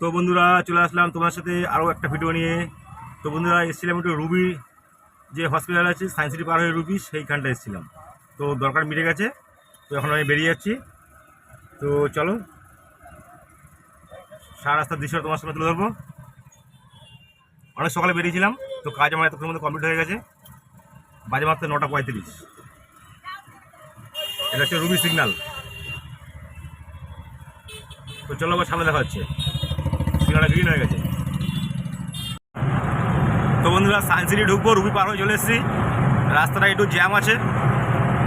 তো বন্ধুরা, চলে আসলাম তোমার সাথে আরও একটা ভিডিও নিয়ে। তো বন্ধুরা, এসেছিলাম একটু রুবি যে হসপিটাল আছে সায়েন্স সিটি পার হয়ে রুবি সেইখানটা এসেছিলাম। তো দরকার মিটে গেছে, তো এখন আমি বেরিয়ে যাচ্ছি। তো চলো, সারা রাস্তার দৃশ্য তোমার সামনে তুলে ধরবো। অনেক সকালে বেরিয়েছিলাম, তো কাজ আমার এতক্ষণের মধ্যে কমপ্লিট হয়ে গেছে। বাজে মাত্র নটা পঁয়ত্রিশ। এটা হচ্ছে রুবি সিগন্যাল তো চলো আবার সামনে দেখা হচ্ছে। গ্রিন হয়ে গেছে। তো বন্ধুরা সায়েন্স সিটি ঢুকবো, রুবি পার হয়ে চলে এসেছি। রাস্তাটা একটু জ্যাম আছে।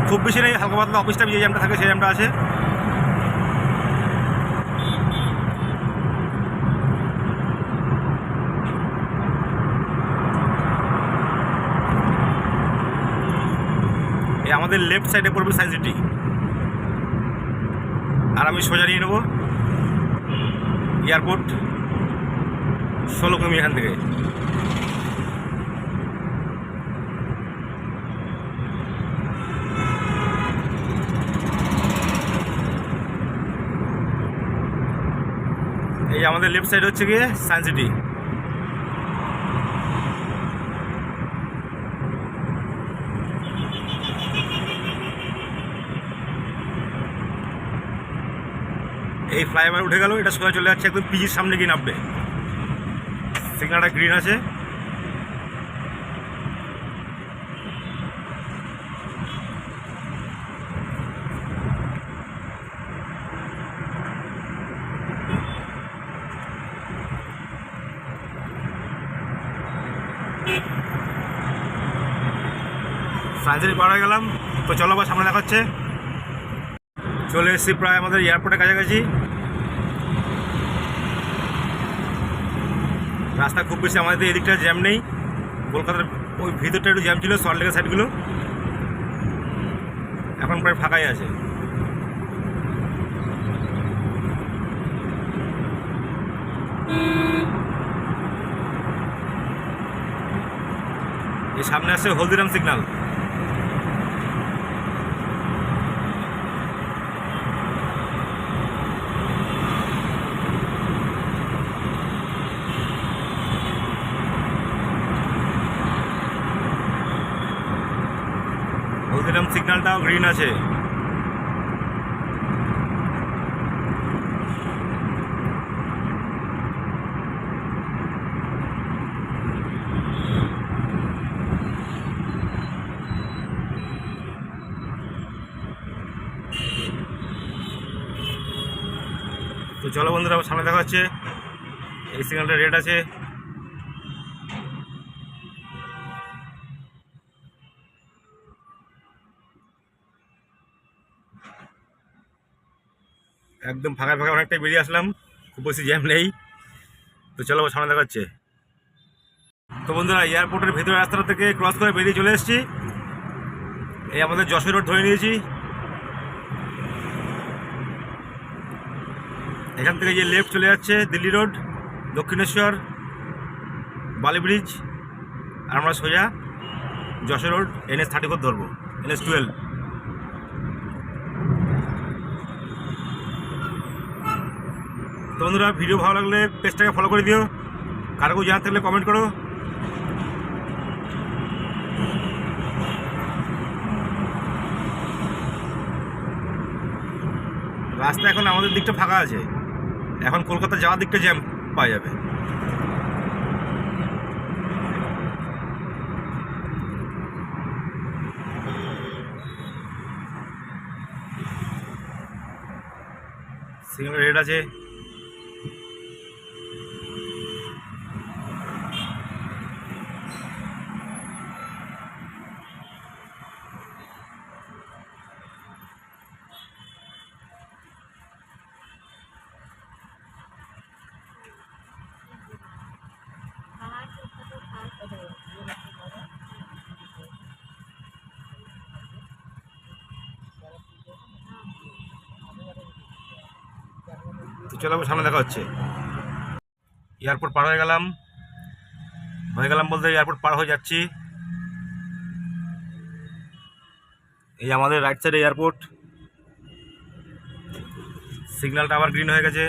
খুব বেশি নেই, হালকা পাতলা অফিসটা যে জ্যামটা থাকে সেই জ্যামটা আছে। আমাদের লেফট সাইডে পড়বে সায়েন্স সিটি। আর আমি সোজা নিয়ে নেব। এয়ারপোর্ট। ষোলো কিমি এখান থেকে। এই আমাদের লেফট সাইড হচ্ছে গিয়ে সায়েন্স সিটি এই ফ্লাইওভার উঠে গেল, এটা সোজা চলে যাচ্ছে একদম পিজির সামনে গিয়ে নামবে। সিগনালটা গ্রিন আছে। সার্জারি পার হয়ে গেলাম। তো চলো আবার সামনে দেখাচ্ছে। চলে এসেছি প্রায় আমাদের এয়ারপোর্টের কাছাকাছি। রাস্তা খুব বেশি আমাদের এদিকটা দিকটা জ্যাম নেই। কলকাতার ওই ভিতরটা একটু জ্যাম ছিল সল্টলেকের সাইডগুলো এখন প্রায় ফাঁকাই আছে। এই সামনে আছে হলদিরাম সিগন্যাল। সিগন্যালটাও গ্রিন আছে। তো চলো বন্ধুরা সামনে দেখা হচ্ছে। এই সিগন্যালটা রেড আছে। একদম ফাঁকা ফাঁকা অনেকটাই বেরিয়ে আসলাম। খুব বেশি জ্যাম নেই। তো চলো সামনে দেখা হচ্ছে। তো বন্ধুরা এয়ারপোর্টের ভেতরে রাস্তাটা থেকে ক্রস করে বেরিয়ে চলে এসেছি। এই আমাদের যশোর রোড ধরে নিয়েছি। এখান থেকে যে লেফট চলে যাচ্ছে দিল্লি রোড দক্ষিণেশ্বর, বালি ব্রিজ আর আমরা সোজা Jessore road NS thirty four ধরবো এনএস টুয়েলভ তো বন্ধুরা ভিডিও ভালো লাগলে পেজটাকে ফলো করে দিও। কারও কেউ জানার থাকলে কমেন্ট করো। রাস্তা এখন আমাদের দিকটা ফাঁকা আছে। এখন কলকাতা যাওয়ার দিকটা জ্যাম পাওয়া যাবে। সিগন্যাল রেড আছে। চলো সামনে দেখা হচ্ছে। এয়ারপোর্ট পার হয়ে গেলাম। হয়ে গেলাম বলতে এয়ারপোর্ট পার হয়ে যাচ্ছি। এই আমাদের রাইট সাইডে এয়ারপোর্ট। সিগন্যালটা আবার গ্রিন হয়ে গেছে।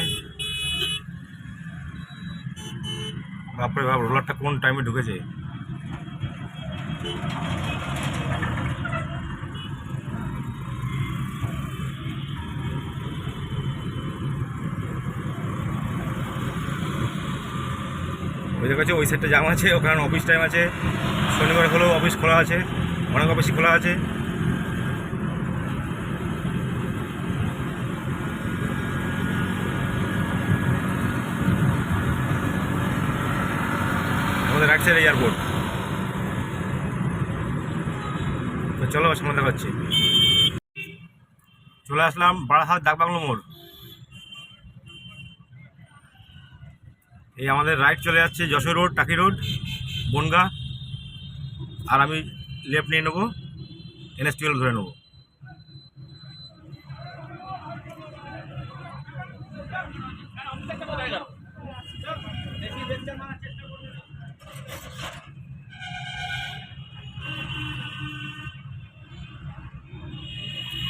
বাপরে বাপ রোলারটা কোন টাইমে ঢুকেছে? ওদের কাছে ওই সাইডটা জাম আছে, ওখানে অফিস টাইম আছে। শনিবার হলেও অফিস খোলা আছে, অনেক অফিসই খোলা আছে। আমাদের সাইড এয়ারপোর্ট তো চলো সামনে দেখাচ্ছি। চলে আসলাম বারাহাট ডাকবাংলো মোড়। এই আমাদের রাইট চলে যাচ্ছে যশোর রোড টাকি রোড বনগা। আর আমি লেফট নিয়ে নেব এনএস টুয়েলভ ধরে নেব।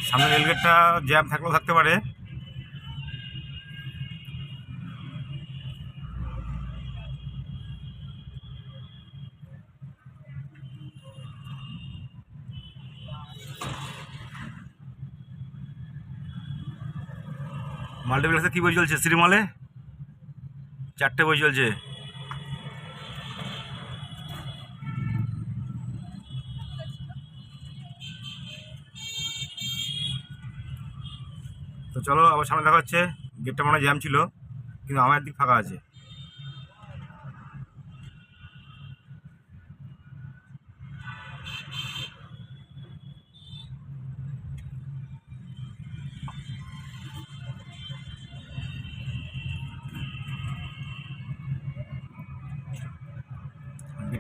সামনে রেলগেটটা জ্যাম থাকলেও থাকতে পারে। মাল্টিপ্লেক্সে কী বই চলছে? শ্রীমলে চারটে বই চলছে। তো চলো, আবার সামনে দেখা হচ্ছে। গেটটা মনে জ্যাম ছিল, কিন্তু আমার দিক ফাঁকা আছে।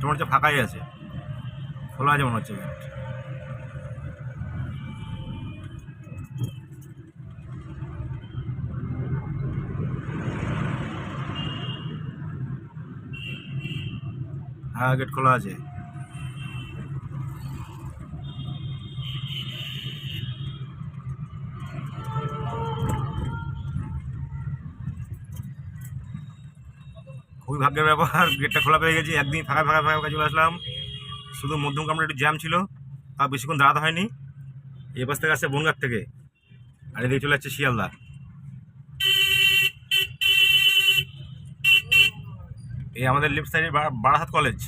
গেট মনে হচ্ছে ফাঁকাই আছে খোলা আছে মনে হচ্ছে গেট হ্যাঁ গেট খোলা আছে। খুবই ভাগ্যের ব্যাপার গেটটা খোলা পেয়ে গেছি, একদিন ফাঁকা ফাঁকা ফাঁকা ফাঁকা চলে আসলাম। শুধু মধ্যম কামড়ে একটু জ্যাম ছিল তা বেশিক্ষণ দাঁড়াতে হয়নি। এই বাস থেকে আসছে বনগার থেকে, আর এদিকে চলে যাচ্ছে শিয়ালদা। এই আমাদের লেফট সাইডে বারাহাত কলেজ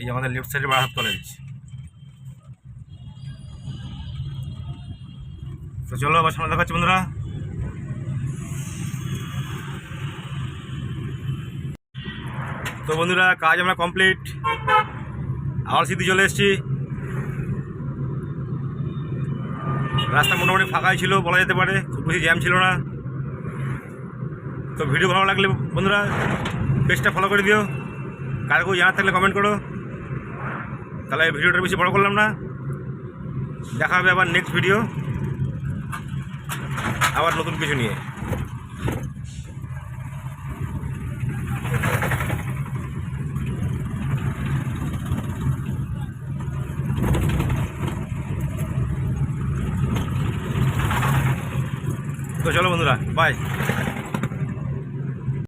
এই আমাদের লেফট সাইডে বারাহাত কলেজ তো চলো, আবার সামনে দেখাচ্ছি বন্ধুরা। তো বন্ধুরা, কাজ আমরা কমপ্লিট আবার সিদ্ধি চলে এসেছি। রাস্তা মোটামুটি ফাঁকাই ছিল, বলা যেতে পারে। খুব বেশি জ্যাম ছিল না। তো ভিডিও ভালো লাগলে বন্ধুরা পেজটা ফলো করে দিও। কার কেউ জানার থাকলে কমেন্ট করো। তাহলে ভিডিওটা বেশি বড় করলাম না। দেখা হবে আবার নেক্সট ভিডিও আবার নতুন কিছু নিয়ে। তো চলো বন্ধুরা বাই